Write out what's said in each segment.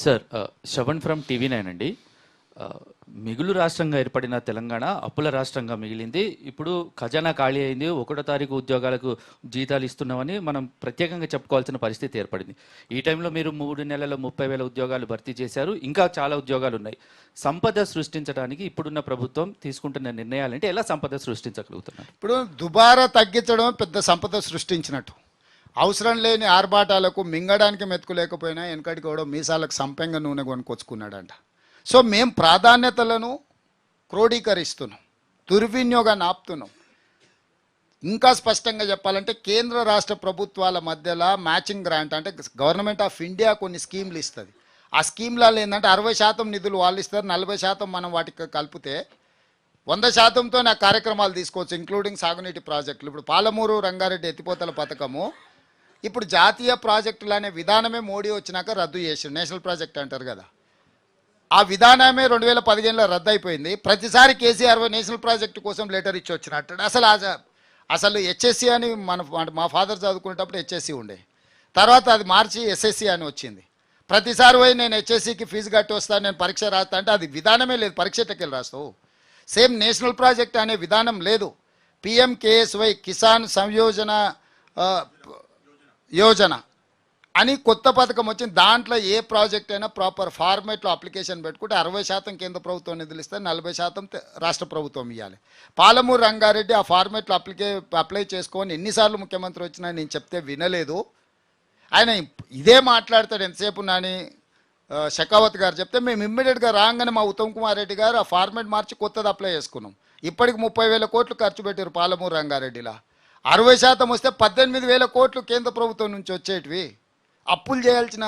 Sir శవన్ from TV nine అండి. మిగులు రాష్ట్రంగా ఏర్పడిన తెలంగాణ అప్పుల రాష్ట్రంగా మిగిలింది. ఇప్పుడు ఖజానా ఖాళీ అయింది. ఒకటో తారీఖు ఉద్యోగాలకు జీతాలు ఇస్తున్నామని మనం ప్రత్యేకంగా చెప్పుకోవాల్సిన పరిస్థితి ఏర్పడింది. ఈ టైంలో మీరు మూడు నెలల ముప్పై వేల ఉద్యోగాలు భర్తీ చేశారు. ఇంకా చాలా ఉద్యోగాలు ఉన్నాయి. సంపద సృష్టించడానికి ఇప్పుడున్న ప్రభుత్వం తీసుకుంటున్న నిర్ణయాలంటే ఎలా సంపద సృష్టించగలుగుతున్నారు? ఇప్పుడు దుబారా తగ్గించడం పెద్ద సంపద సృష్టించినట్టు. అవసరం లేని ఆర్భాటాలకు మింగడానికి మెతుకు లేకపోయినా వెనకడికి కూడా మీసాలకు సంపెంగ నూనె కొనుక్కొచ్చుకున్నాడంట. సో మేము ప్రాధాన్యతలను క్రోడీకరిస్తున్నాం దుర్వినియోగాన్ని ఆపుతున్నాం. ఇంకా స్పష్టంగా చెప్పాలంటే కేంద్ర రాష్ట్ర ప్రభుత్వాల మధ్యలో మ్యాచింగ్ గ్రాంట్ అంటే గవర్నమెంట్ ఆఫ్ ఇండియా కొన్ని స్కీమ్లు ఇస్తుంది. ఆ స్కీమ్లలో ఏంటంటే అరవై శాతం నిధులు వాళ్ళు ఇస్తారు నలభై శాతం మనం వాటికి కలిపితే వంద శాతంతో నా కార్యక్రమాలు తీసుకోవచ్చు ఇంక్లూడింగ్ సాగునీటి ప్రాజెక్టులు. ఇప్పుడు పాలమూరు రంగారెడ్డి ఎత్తిపోతల పథకము ఇప్పుడు జాతీయ ప్రాజెక్టులు అనే విధానమే మోడీ వచ్చినాక రద్దు చేసిండు. నేషనల్ ప్రాజెక్ట్ అంటారు కదా. ఆ విధానమే రెండు వేల పదిహేనులో రద్దు అయిపోయింది ప్రతిసారి కేసీఆర్ నేషనల్ ప్రాజెక్టు కోసం లెటర్ ఇచ్చి వచ్చినట్టు. అసలు అసలు హెచ్ఎస్సి అని మన మా ఫాదర్ చదువుకునేటప్పుడు హెచ్ఎస్సి ఉండే. తర్వాత అది మార్చి ఎస్ఎస్సి అని వచ్చింది. ప్రతిసారి పోయి నేను హెచ్ఎస్సికి ఫీజు కట్టి వస్తాను నేను పరీక్ష రాస్తా అంటే అది విధానమే లేదు. పరీక్ష వెళ్ళి రాస్తావు? సేమ్ నేషనల్ ప్రాజెక్ట్ అనే విధానం లేదు. పిఎంకేఎస్వై కిసాన్ సంయోజన యోజన అని కొత్త పథకం వచ్చింది దాంట్లో ఏ ప్రాజెక్ట్ అయినా ప్రాపర్ ఫార్మేట్లో అప్లికేషన్ పెట్టుకుంటే అరవై శాతం కేంద్ర ప్రభుత్వం నిధులు ఇస్తే నలభై శాతం రాష్ట్ర ప్రభుత్వం ఇవ్వాలి పాలమూరు రంగారెడ్డి ఆ ఫార్మేట్లో అప్లికే అప్లై చేసుకొని ఎన్నిసార్లు ముఖ్యమంత్రి వచ్చినా నేను చెప్తే వినలేదు. ఆయన ఇదే మాట్లాడతాడు ఎంతసేపు నాని? షకావత్ గారు చెప్తే మేము ఇమ్మీడియట్గా రాగానే మా ఉత్తమ్ కుమార్ రెడ్డి గారు ఆ ఫార్మేట్ మార్చి కొత్తది అప్లై చేసుకున్నాం. ఇప్పటికి ముప్పై వేల కోట్లు ఖర్చు పెట్టారు పాలమూరు రంగారెడ్డిలా. అరవై శాతం వస్తే పద్దెనిమిది వేల కోట్లు కేంద్ర ప్రభుత్వం నుంచి వచ్చేటివి. అప్పులు చేయాల్సిన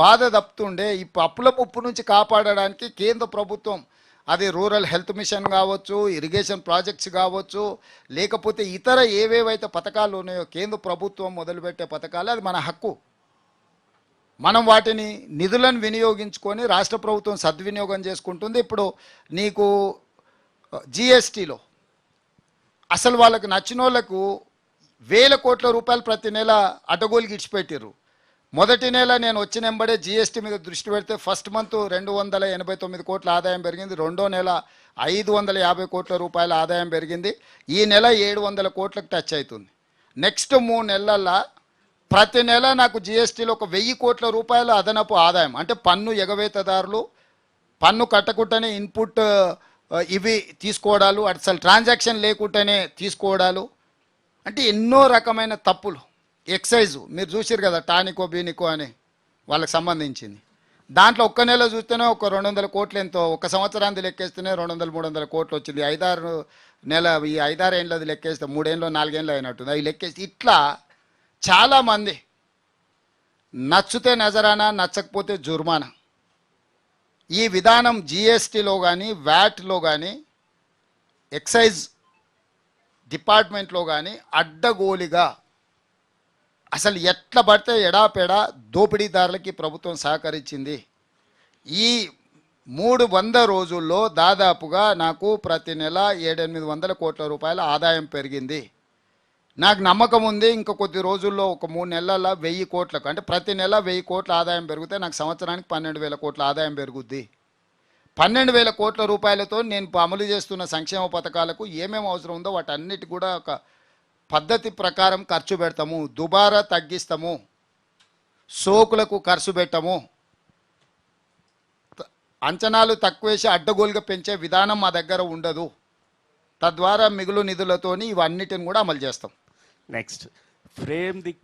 బాధ తప్పుతుండే. ఇప్పుడు అప్పుల ముప్పు నుంచి కాపాడడానికి కేంద్ర ప్రభుత్వం అది రూరల్ హెల్త్ మిషన్ కావచ్చు ఇరిగేషన్ ప్రాజెక్ట్స్ కావచ్చు లేకపోతే ఇతర ఏవేవైతే పథకాలు ఉన్నాయో కేంద్ర ప్రభుత్వం మొదలుపెట్టే పథకాలు అది మన హక్కు. మనం వాటిని నిధులను వినియోగించుకొని రాష్ట్ర ప్రభుత్వం సద్వినియోగం చేసుకుంటుంది. ఇప్పుడు నీకు జిఎస్టీలో అసలు వాళ్ళకు నచ్చిన వాళ్ళకు వేల కోట్ల రూపాయలు ప్రతి నెల అడ్డగోలుకి ఇచ్చిపెట్టారు మొదటి నెల నేను వచ్చిన వెంబడే జిఎస్టీ మీద దృష్టి పెడితే ఫస్ట్ మంత్ రెండు వందల ఎనభై తొమ్మిది కోట్ల ఆదాయం పెరిగింది. రెండో నెల ఐదు వందల యాభై కోట్ల రూపాయల ఆదాయం పెరిగింది. ఈ నెల ఏడు వందల కోట్లకు టచ్ అవుతుంది. నెక్స్ట్ మూడు నెలల్లో ప్రతి నెల నాకు జిఎస్టీలో ఒక వెయ్యి కోట్ల రూపాయల అదనపు ఆదాయం అంటే పన్ను ఎగవేతదారులు పన్ను కట్టకుండానే ఇన్పుట్ ఇవి తీసుకోవడాలు అసలు ట్రాన్సాక్షన్ లేకుండానే తీసుకోవడాలు అంటే ఎన్నో రకమైన తప్పులు. ఎక్సైజు మీరు చూసారు కదా టానికో బీనికో అని వాళ్ళకి సంబంధించింది. దాంట్లో ఒక్క నెల చూస్తేనే ఒక రెండు వందల కోట్లు ఎంతో ఒక సంవత్సరానికి లెక్కేస్తేనే రెండు వందల మూడు వందల కోట్లు వచ్చింది. ఐదారు నెల ఈ ఐదారు ఏళ్ళది లెక్కేస్తే మూడేళ్ళు నాలుగేళ్ళు అయినట్టుంది. అవి లెక్కేస్తే ఇట్లా చాలామంది నచ్చితే నజరానా నచ్చకపోతే జుర్మానా. ఈ విధానం జిఎస్టీలో కానీ వ్యాట్లో కానీ ఎక్సైజ్ డిపార్ట్మెంట్లో కానీ అడ్డగోలిగా అసలు ఎట్లా పడితే ఎడాపెడా దోపిడీదారులకి ప్రభుత్వం సహకరించింది. ఈ మూడు వంద రోజుల్లో దాదాపుగా నాకు ప్రతి నెల ఏడెనిమిది వందల కోట్ల రూపాయల ఆదాయం పెరిగింది. నాకు నమ్మకం ఉంది ఇంకా కొద్ది రోజుల్లో ఒక మూడు నెలల వెయ్యి కోట్లకు అంటే ప్రతి నెల వెయ్యి కోట్ల ఆదాయం పెరిగితే నాకు సంవత్సరానికి పన్నెండు వేల కోట్ల ఆదాయం పెరుగుద్ది. పన్నెండు వేల కోట్ల రూపాయలతో నేను అమలు చేస్తున్న సంక్షేమ పథకాలకు ఏమేమి అవసరం ఉందో వాటన్నిటి కూడా ఒక పద్ధతి ప్రకారం ఖర్చు పెడతాము దుబారా తగ్గిస్తాము సోకులకు ఖర్చు పెట్టము. అంచనాలు తక్కువేసి అడ్డగోలుగా పెంచే విధానం మా దగ్గర ఉండదు. తద్వారా మిగులు నిధులతోని ఇవన్నిటిని కూడా అమలు చేస్తాం. Next frame the